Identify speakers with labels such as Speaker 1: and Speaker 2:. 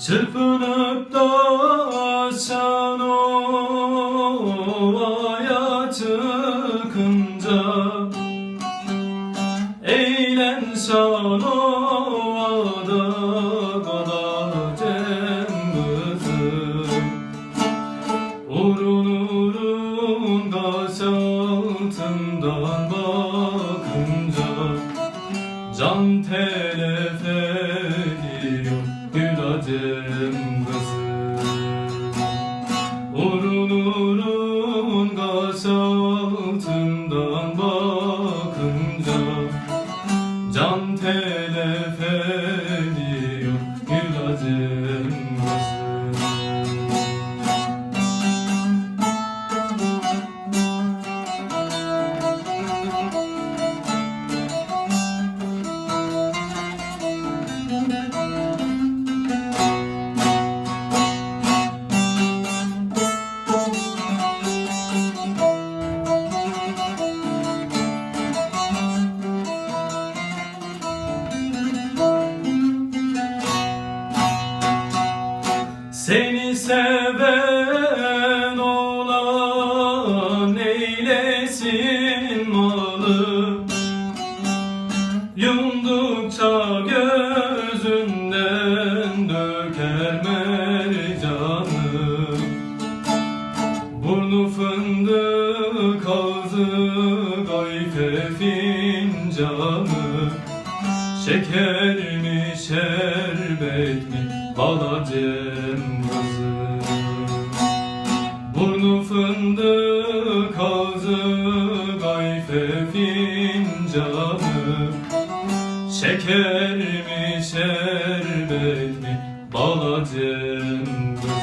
Speaker 1: Çırpınıp doğaçan ovaya çıkınca Eğlen şan ovada kadacem kızım Urun urun taş altından bakınca Can ter Master Seni seven olan neylesin malı. Yumdukça gözünden döker mercanı. Burnu fındık ağzı gayfe fincanı. Şeker mi şerbet bala cembazı Burnu fındık ağzı gayfe fincanı. Şeker mi şerbet mi? Bala cembazı